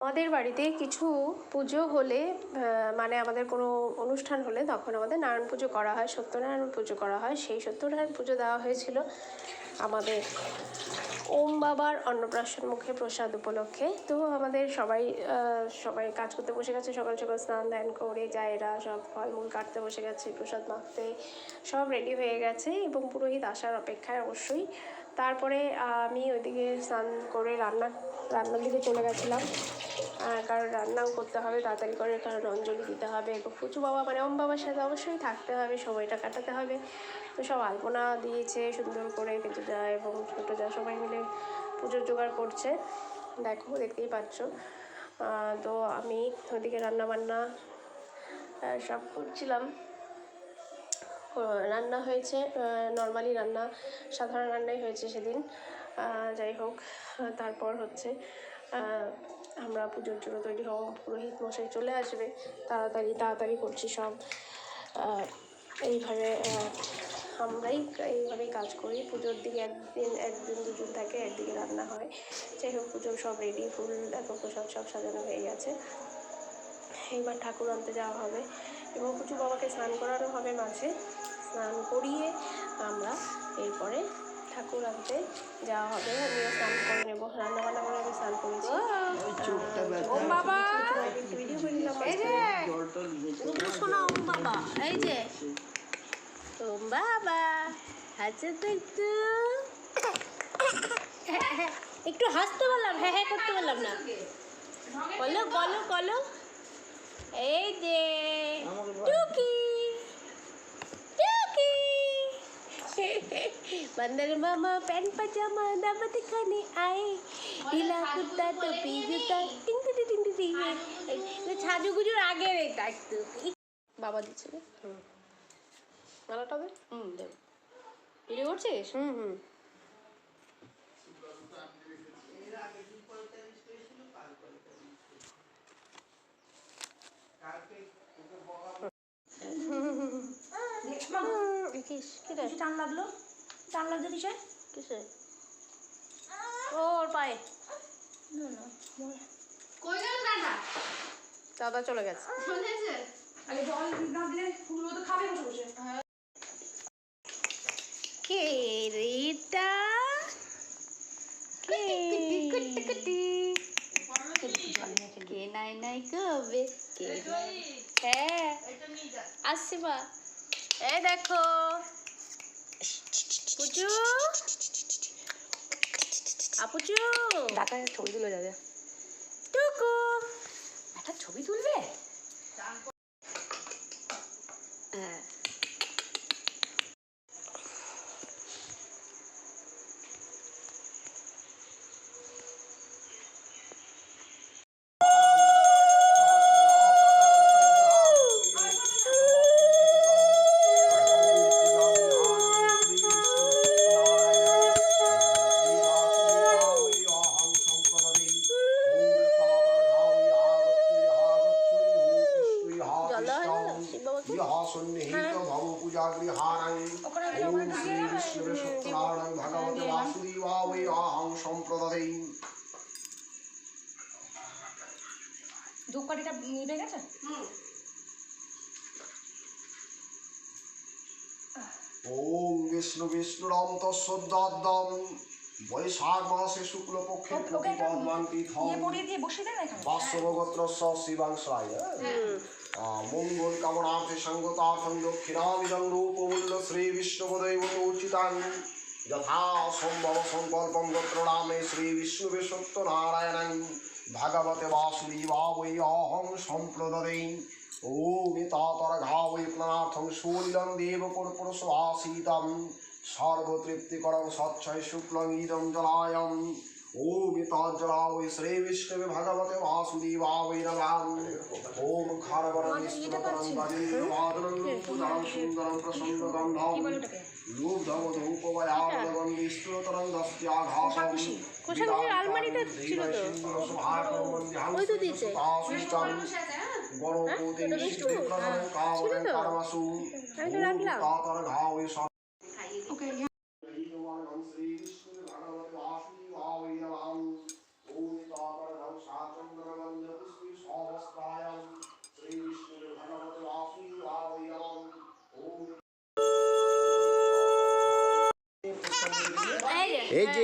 আমাদের বাড়িতে কিছু পুজো হলে মানে আমাদের কোনো অনুষ্ঠান হলে তখন আমাদের নারায়ণ পুজো করা হয়, সত্যনারায়ণ পুজো করা হয়। সেই সত্যনারায়ণ পুজো দেওয়া হয়েছিল আমাদের ওম বাবার অন্নপ্রাশন মুখে প্রসাদ উপলক্ষে। তো আমাদের সবাই সবাই কাজ করতে বসে গেছে, সকাল সকাল স্নান ধ্যান করে যায় এরা সব ফলমূল কাটতে বসে গেছে, প্রসাদ মাখতে, সব রেডি হয়ে গেছে এবং পুরোহিত আসার অপেক্ষায় অবশ্যই। তারপরে আমি ওইদিকে স্নান করে রান্না, রান্নার দিকে চলে গেছিলাম। কারণ রান্নাও করতে হবে, তাড়াতাড়ি করে কারণ অঞ্জলি দিতে হবে। ফুচু বাবা মানে ওম বাবার সাথে অবশ্যই থাকতে হবে, সময়টা কাটাতে হবে। তো সব আলপনা দিয়েছে সুন্দর করে কিন্তু যা এবং ছোটো যা সবাই মিলে পুজোর জোগাড় করছে। দেখো, দেখতেই পাচ্ছ। তো আমি ওদিকে রান্না বান্না সব করছিলাম। রান্না হয়েছে নর্মালি রান্না, সাধারণ রান্নাই হয়েছে সেদিন। যাই হোক, তারপর হচ্ছে আমরা পুজোর জন্য তৈরি হব। পুরোহিত মশাই চলে আসবে। তাড়াতাড়ি তাড়াতাড়ি করছি সব। এইভাবে আমরাই এইভাবেই কাজ করি। পুজোর দিকে একদিন একদিন দুজন থাকে, একদিকে রান্না হয়। যাই হোক পুজোর সব রেডি ফুল, দেখো, প্রসাদ সব সাজানো হয়ে গেছে। এইবার ঠাকুর আনতে যাওয়া হবে এবং পুজো বাবাকে স্নান করানো হবে মাঝে। স্নান করিয়ে আমরা এরপরে ঠাকুর আনতে যাওয়া হবে। আমিও স্নান করে নেব। রান্না বান্না করে আমি স্নান করেছি ওম বাবা। ভিডিও করে নিলাম এই যে। ওম বাবা। এই যে। ওম বাবা। হাসে তো একটু। একটু হাসতে বললাম হ্যাঁ হ্যাঁ করতে বললাম না। বলো বলো বলো। এই যে টুকি টুকি বান্দার মামা প্যান্ট পাজামা দাবাত খানে আয়ে ঢিলা কুর্তা টপি জুতা টিং টিং টিং টিং ছাজুগুজুর আগের এটা একটু বাবা দিচ্ছে হুম। মালাটা হবে হুম দেব ভিডিও করছিস? হুম হুম। টান লাগল? টান লাগল কিসে কিসে ওর পায়ে। না না কই গেল দাদা? দাদা চলে গেছে। চলেছে আগে জল না দিলে ফুলগুলো তো খাবে বসে বসে। কে রে এটা কে? কে নাই নাই কবে? কে হ্যাঁ। আসছি মা এই দেখো। পুচু আপুচু ঢাকায় ছবি তুলে যাবে। টুকু। একটা ছবি তুলবে? হ্যাঁ। শিব বাবাকে ধূপকাঠিটা নিভে গেছে ওম বিষ্ণু বিষ্ণুরম তৎসদ্দাদ্দম বৈশাখ মাসে শুক্লপক্ষে প্রতিপদ্মান্তি পরিয়ে দিয়ে বসিয়ে দেন না এখানে বাস্তবগোত্র শিবাংশায় মঙ্গল কামনার্থে সঙ্গতার্থং দক্ষিণামিদং রূপমূল্য শ্রী বিষ্ণুপদৈব উচিতাং যথা সম্ভব সংকল্পং গোত্র নামে শ্রী বিষ্ণুবে সত্যনারায়ণং ভগবতে বাসুদেবাবৈ অহং সম্প্রদদে। ওম তাতর ঘাবৈ প্লনার্থং সুলিলং দেব কর্পূর সুভাষিতম সর্বতৃপ্তিকরং শুক্লং ইদং ওম তাজ্জলাবৈ শ্রী বিষ্ণুবে ভগবতে বাসুদেবাবৈ নমঃ ওম খারবরং স্তোত্রং বাজীবাদনং রূপদাং সুন্দরং প্রসন্নগন্ধং লুব্ধমধূপবয়ার্দগং স্তোত্রং দস্ত্যাঘাতং কোষাকুষি আলমারিতে ছিল তো ওই তো দিয়েছে গণপতি বিষ্ণুপ্রদং কামরং কারমাসু আমি তো? রাখলাম। তাতর ঘাওই ওকে শ্রী বিষ্ণু ভগবতে বাসুদেবাবৈ নমঃ ওম তাতর ঘাও সাচন্দ্রগন্ধ এই যে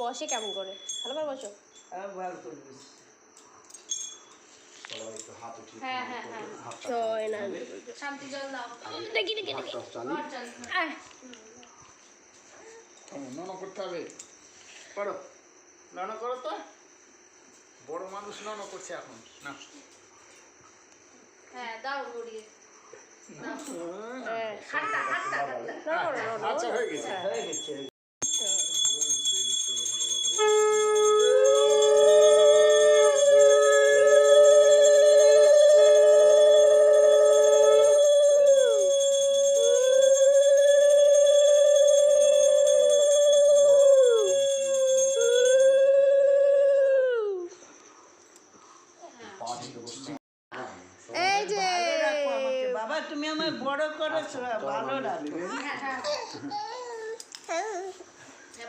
বসে কেমন করে? ভালো করে বসো। হ্যাঁ হ্যাঁ হ্যাঁ শান্তি জল দাও দেখি দেখি দেখি। হাতটা চালিয়ে ঘর চল। আহ, নন করতে হবে। করো। নন করো তো। বড় মানুষ নন করছে এখন। না। হ্যাঁ দাও গড়িয়ে। হ্যাঁ। না, না, না, না, আচ্ছা হয়ে গেছে। হয়ে গেছে।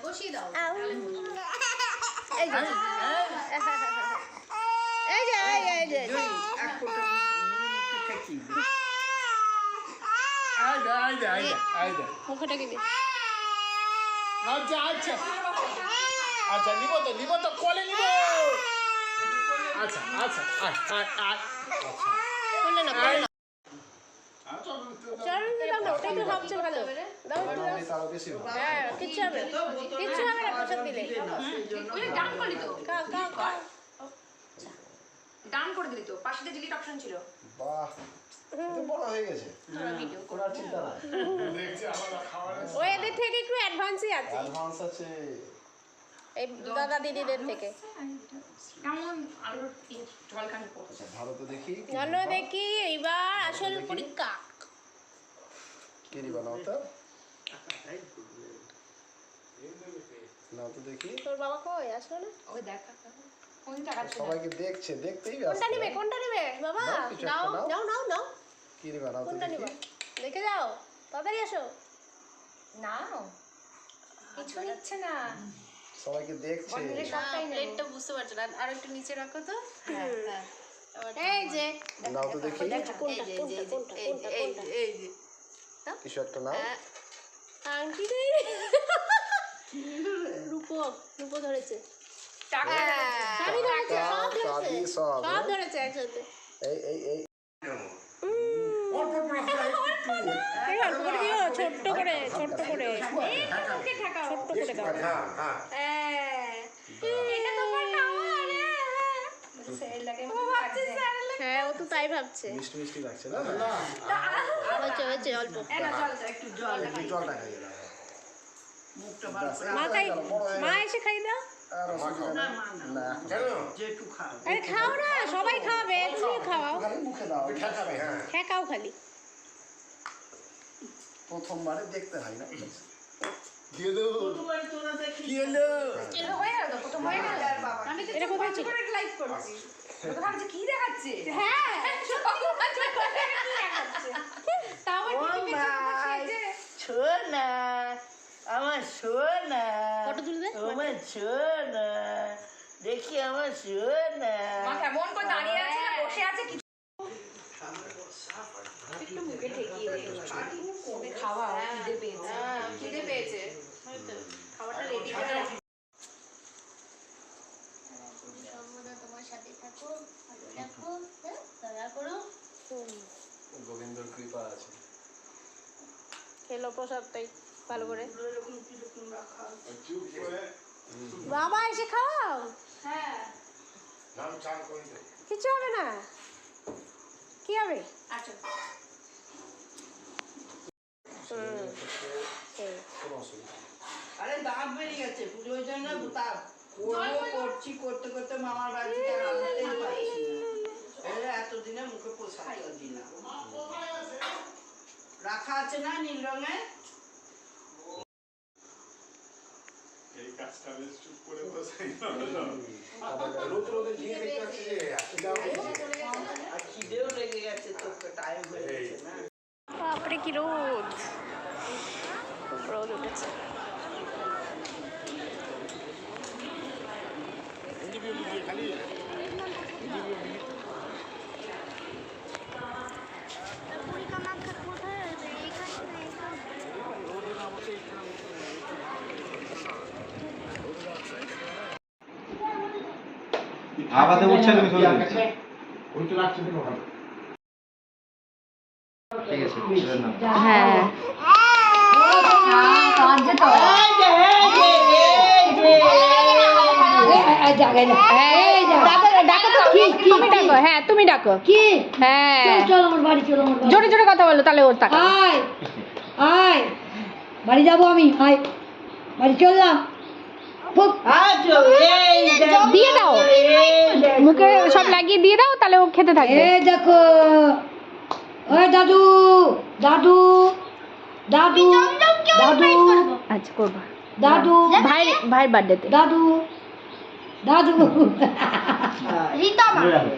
বসিয়ে দাও এই যে এই যে এই যে, এই যে দুই এক ফোঁটা মুখে ঠেকি দে। আইদা আইদা আইদা আইদা মুখটা কি আচ্ছা আচ্ছা। আচ্ছা নিব তো নিব তো কোলে নিব। আচ্ছা আচ্ছা করলে না আচ্ছা চল দিলাম না ওটাই তো ভাবছে ভালো। দাও একটু দাও। আমি তারও বেশি ভালো হ্যাঁ কিচ্ছু হবে কিচ্ছু হবে না প্রসাদ দিলে। ওই ডান করলি তো খাও খাও খাও। ডাউন করে দিলি তো। পাশে ডিলিট অপশন ছিল। বাহ বড় হয়ে গেছে। ও এদের থেকে একটু অ্যাডভান্সই আছে। অ্যাডভান্স আছে। এই দাদা দিদিদের থেকে। আচ্ছা ভারতে দেখি। এইবার আসল পরীক্ষা কি দিবা নাও তো? নাও তো দেখি। তোর বাবা কই? আসলো না? ওই দেখ সবাইকে দেখছে দেখতেই কোনটা নেবে কোনটা নেবে? বাবা নাও, নাও নাও। নাও নাও নাও। কি নাও কোনটা দেখি। দেখে যাও। তাড়াতাড়ি আসো। না কিছু নিচ্ছে না। সবাইকে দেখছে। প্লেটটা বুঝতে পারছ না। আর একটু নিচে রাখো তো। হ্যাঁ হ্যাঁ। এই যে। নাও তো দেখি। কোনটা কোনটা কোনটা কোনটা? কোনটা এই যে। কিছু একটা নাও। আংটি নেই। রূপো রূপো ধরেছে। সব ধরেছে। সব সব ধরেছে একসাথে। এই এই এই। অল্প করে দিও ছোট্ট করে ছোট্ট করে ছোট্ট করে দাও হ্যাঁ হ্যাঁ ও তো তাই ভাবছে মিষ্টি মিষ্টি লাগছে না হয়েছে হয়েছে অল্প একটু জল জলটা খাইয়ে দাও মুখটা ভালো করে মা খাই মা এসে খাই দাও খাও না সবাই খাবে তুমিও খাওয়াও হ্যাঁ হ্যাঁ খাও খালি প্রথমবারে দেখতে হয় না। কি এটা হয়ে গেল প্রথম হয়ে গেল। আমি তো এটা কোথায় লাইভ করছি। ভাবছি কি দেখাচ্ছে? হ্যাঁ। তাও ও ভাই শোনা আমার শোনা ফটো আমার দেখি আমার শোনা মা কেমন করে দাঁড়িয়ে আছে বসে আছে কিছু করে খাওয়া খিদে পেয়েছে। হ্যাঁ খিদে পেয়েছে। খাবারটা রেডি করে রাখি। তোমার সাথে থাকো ভালো রাখো হ্যাঁ দয়া করো গোবিন্দর কৃপা আছে। খেলো প্রসাদটাই ভালো করে। এরকম কীরকম রাখা চুপ করে বাবা এসে খাও। হ্যাঁ। দে। কিছু হবে না? কি হবে? আচ্ছা হুম সেই। কোনো অসুবিধা নেই। দাঁত বেরিয়ে গেছে। পুজোর জন্য তা করব করছি করতে করতে মামার বাড়ি থেকে আর আনতেই পারছি না। এতদিনে মুখে পোশাক দিলাম রাখা আছে না নীল এই কাজটা বেশ চুপ করে বসে। রোদ রোদে ঘিয়ে দেখতে খিদেও লেগে গেছে তো টাইম হয়ে গেছে না? বাপরে কি রোদ। রোদ উঠেছে। আবাদে উঠছে তুমি শুরু করছি ওই তো ওখানে। ঠিক আছে হ্যাঁ কাঁদছে তো ডাকো তো তুমি তুমি ডাকো হ্যাঁ তুমি ডাকো। কি? হ্যাঁ। চল আমার বাড়ি চল আমার জোরে জোরে কথা বলো তাহলে ওর টাকা। আয় আয় বাড়ি যাব আমি আয় বাড়ি চললাম দিয়ে দাও। মুখে সব লাগিয়ে দিয়ে দাও তাহলে ও খেতে থাকবে। এই দেখো। ওই দাদু দাদু দাদু দাদু আচ্ছা করব। দাদু। ভাই ভাই বার্থডেতে দাদু। দাদু ঘুরে রাখো।